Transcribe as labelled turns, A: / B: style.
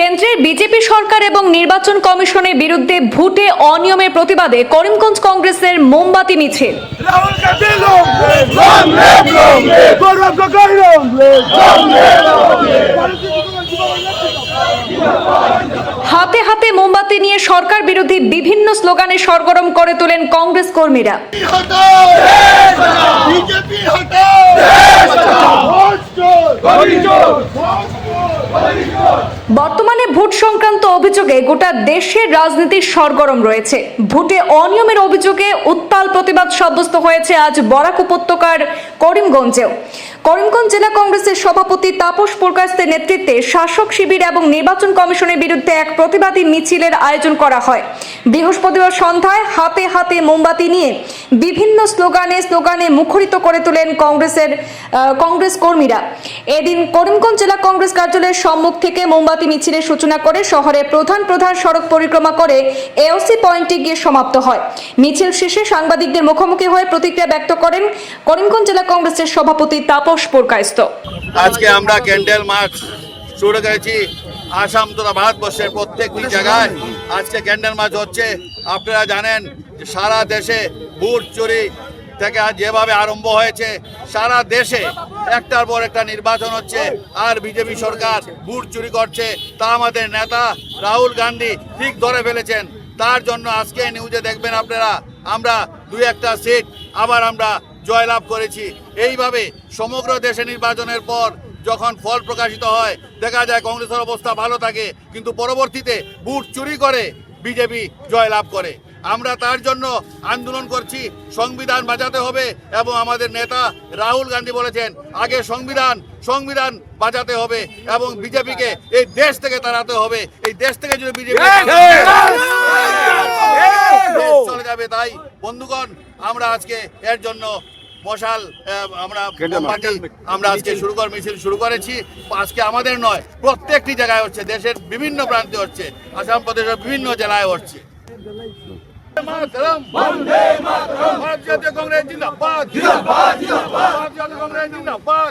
A: কেন্দ্রের বিজেপি সরকার এবং নির্বাচন কমিশনের বিরুদ্ধে ভোটে অনিয়মের প্রতিবাদে করিমগঞ্জ কংগ্রেসের মোমবাতি মিছিল। হাতে হাতে মোমবাতি নিয়ে সরকার বিরোধী বিভিন্ন স্লোগানে সরগরম করে তোলেন কংগ্রেস কর্মীরা।
B: হটাও। বিজেপি
A: বর্তমানে ভোট সংক্রান্ত অভিযোগে গোটা দেশের রাজনীতির সরগরম রয়েছে। ভোটে অনিয়মের অভিযোগে উত্তাল প্রতিবাদ সাব্যস্ত হয়েছে আজ বরাক উপত্যকার করিমগঞ্জেও। করিমগঞ্জ জেলা কংগ্রেসের সভাপতি তাপস পুরকাস্তের নেতৃত্বে শাসক শিবির এবং নির্বাচন কমিশনের বিরুদ্ধে এক প্রতিবাদী মিছিলের আয়োজন করা হয়। বৃহস্পতিবার সন্ধ্যায় হাতে হাতে মোমবাতি নিয়ে বিভিন্ন স্লোগানে স্লোগানে মুখরিত করে তোলেন কংগ্রেসের কংগ্রেস কর্মীরা। এদিন করিমগঞ্জ জেলা কংগ্রেস কার্যালয়ের সম্মুখ থেকে মোমবাতি মিছিলের সূচনা করে শহরের প্রধান প্রধান সড়ক পরিক্রমা করে এওসি পয়েন্টে গিয়ে সমাপ্ত হয়। মিছিল শেষে সাংবাদিকদের মুখোমুখি হয়ে প্রতিক্রিয়া ব্যক্ত করেন করিমগঞ্জ জেলা কংগ্রেসের সভাপতি তাপস পুরকায়স্ত
C: আজকে আমরা ক্যান্ডেল মার্চ শুরু করেছি। আসাম তথা ভারতবর্ষের প্রত্যেকটি জায়গায় আজকে ক্যান্ডেল মার্চ হচ্ছে। আপনারা জানেন সারা দেশে বুট চুরি থেকে যেভাবে আরম্ভ হয়েছে, সারা দেশে একটার পর একটা নির্বাচন হচ্ছে, আর বিজেপি সরকার বুট চুরি করছে। তা আমাদের নেতা রাহুল গান্ধী ঠিক ধরে ফেলেছেন। তার জন্য আজকে নিউজে দেখবেন আপনারা, আমরা দুই একটা সিট আবার আমরা জয়লাভ করেছি। এইভাবে সমগ্র দেশে নির্বাচনের পর যখন ফল প্রকাশিত হয়, দেখা যায় কংগ্রেসের অবস্থা ভালো থাকে, কিন্তু পরবর্তীতে বুট চুরি করে বিজেপি জয়লাভ করে। আমরা তার জন্য আন্দোলন করছি সংবিধান বাঁচাতে হবে এবং আমাদের নেতা রাহুল গান্ধী বলেছেন আগে সংবিধান সংবিধান বাঁচাতে হবে এবং বিজেপিকে এই দেশ থেকে তাড়াতে হবে। এই দেশ থেকে যদি বিজেপি চলে যাবে। তাই বন্ধুগণ আমরা আজকে এর জন্য মশাল আমরা মোমবাতি আমরা আজকে শুরু কর মিছিল শুরু করেছি। আজকে আমাদের নয় প্রত্যেকটি জায়গায় হচ্ছে দেশের বিভিন্ন প্রান্তে হচ্ছে আসাম প্রদেশের বিভিন্ন জেলায় হচ্ছে। মাতরম। ভারত জাতীয় কংগ্রেস জিন্দাবাদ। ভারত জাতীয় কংগ্রেস জিন্দাবাদ।